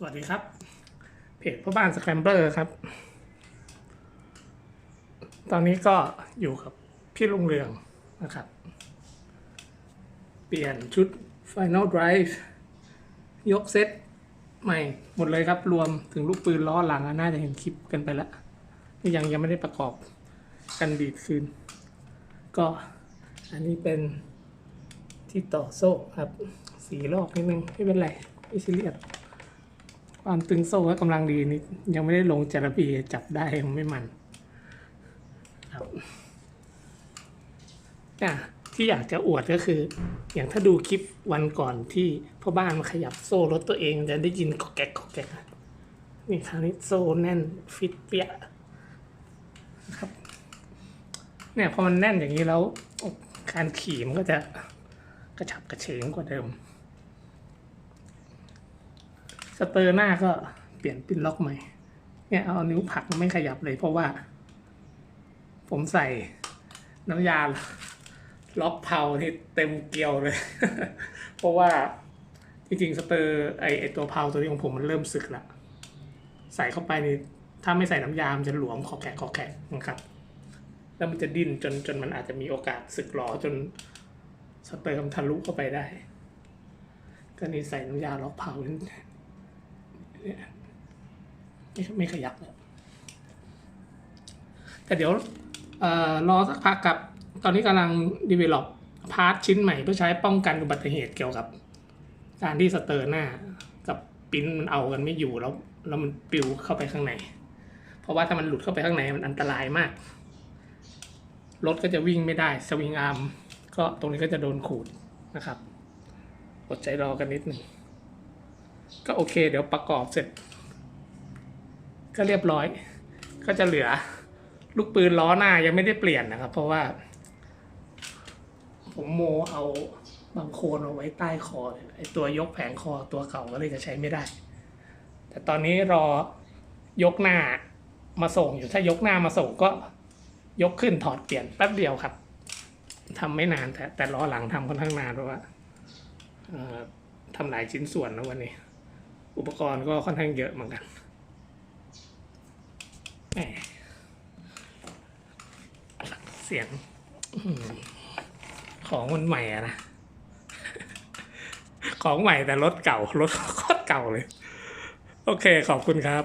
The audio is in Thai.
สวัสดีครับ เพจพ่อบ้านสแครมเบอร์ครับ ตอนนี้ก็อยู่กับพี่ลุงเรืองนะครับ เปลี่ยนชุด Final Drive ยกเซตใหม่หมดเลยครับ รวมถึงลูกปืนล้อหลังน่าจะเห็นคลิปกันไปแล้วนี่ยังยังไม่ได้ประกอบกันดีดคืน ก็อันนี้เป็นที่ต่อโซ่ครับ สีลอกนิดนึงไม่เป็นไรไม่ซีเรียส ความตึงโซ่ก็กำลังดีนี่ยังไม่ได้ลงจระปีจับได้ยังไม่มันครับอะที่อยากจะอวดก็คือ อย่างถ้าดูคลิปวันก่อนที่พ่อบ้านมาขยับโซ่รถตัวเองจะได้ยินกอกแกกกอกแกกนี่คราวนี้โซ่แน่นฟิตเปียนะครับเนี่ยพอมันแน่นอย่างนี้แล้วการขี่มันก็จะกระฉับกระเฉงกว่าเดิม สเตอร์หน้าก็เปลี่ยนปินล็อกใหม่ เนี่ยเอานิ้วผักไม่ขยับเลย เพราะว่า ผมใส่น้ำยาล็อกเพาที่เต็มเกลียวเลย เพราะว่าจริงๆสเตอร์ไอไอตัวเพาตัวนี้ของผมมันเริ่มสึกละใส่เข้าไปนี่ถ้าไม่ใส่น้ำยามจะหลวมขอแขกขอแขกนะครับ แล้วมันจะดิ้นจนจนมันอาจจะมีโอกาสสึกหรอจนสเตอร์มันทะลุเข้าไปได้ ก็นี่ใส่น้ำยาล็อกเพา เนี่ยไม่ขยับแล้วแต่เดี๋ยวรอสักพักกับ ตอนนี้กำลัง develop พาร์ทชิ้นใหม่เพื่อใช้ป้องกันอุบัติเหตุเกี่ยวกับ การที่สเตอร์หน้า กับปิ้นมันเอากันไม่อยู่แล้ว แล้วมันปิวเข้าไปข้างใน เพราะว่าถ้ามันหลุดเข้าไปข้างในมันอันตรายมาก รถก็จะวิ่งไม่ได้ สวิงอาร์มก็ตรงนี้ก็จะโดนขูดนะครับอดใจรอกันนิดหนึ่ง ก็โอเค เดี๋ยวประกอบเสร็จ ก็เรียบร้อย ก็จะเหลือลูกปืนล้อหน้ายังไม่ได้เปลี่ยนนะครับ เพราะว่า ผมโมเอาบางโคนเอาไว้ใต้คอไอตัวยกแผงคอตัวเก่าก็เลยจะใช้ไม่ได้ แต่ตอนนี้รอยกหน้ามาส่งอยู่ถ้ายกหน้ามาส่งก็ยกขึ้นถอดเปลี่ยนแป๊บเดียวครับทำไม่นานแต่แต่ล้อหลังทำค่อนข้างนานเพราะว่าทำหลายชิ้นส่วนนะวันนี้ อุปกรณ์ก็ค่อนข้างเยอะเหมือนกันแหมเสียงของมันใหม่อะนะ ของใหม่แต่รถเก่ารถโคตรเก่าเลย โอเคขอบคุณครับ